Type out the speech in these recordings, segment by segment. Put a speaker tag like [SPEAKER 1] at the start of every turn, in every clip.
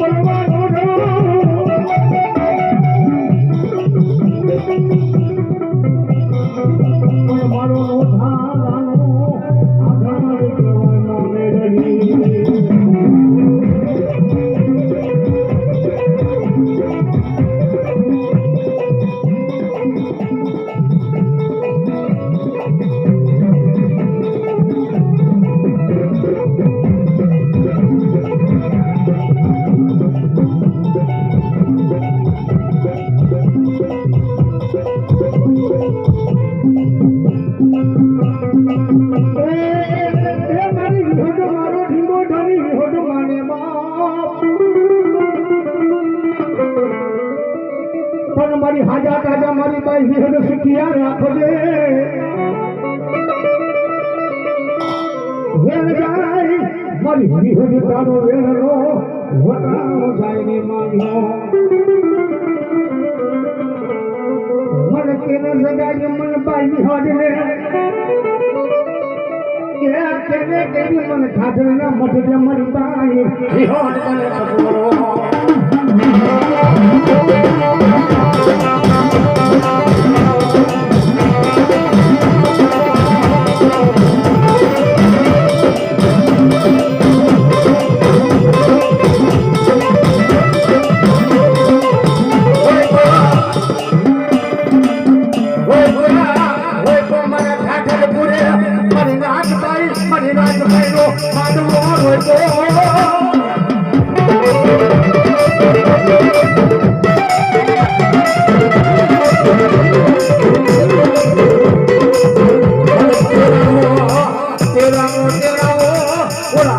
[SPEAKER 1] મારો વિહોડ સુખિયા રાખજે. વેણ જાય, મારી વિહોડ તારો વેણનો વટાણો જાય ને માન્યો મન કેને સગાઈ મન બાઈ વિહોડ ને કે કેને કેવી મને ખાધરના મઠ જમણી બાઈ. વિહોડ તને પકડો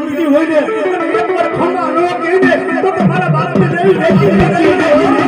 [SPEAKER 1] બાપની હોય ને એક વાર ખંભા ન કહી દે તો કે મારા બાપની દેવી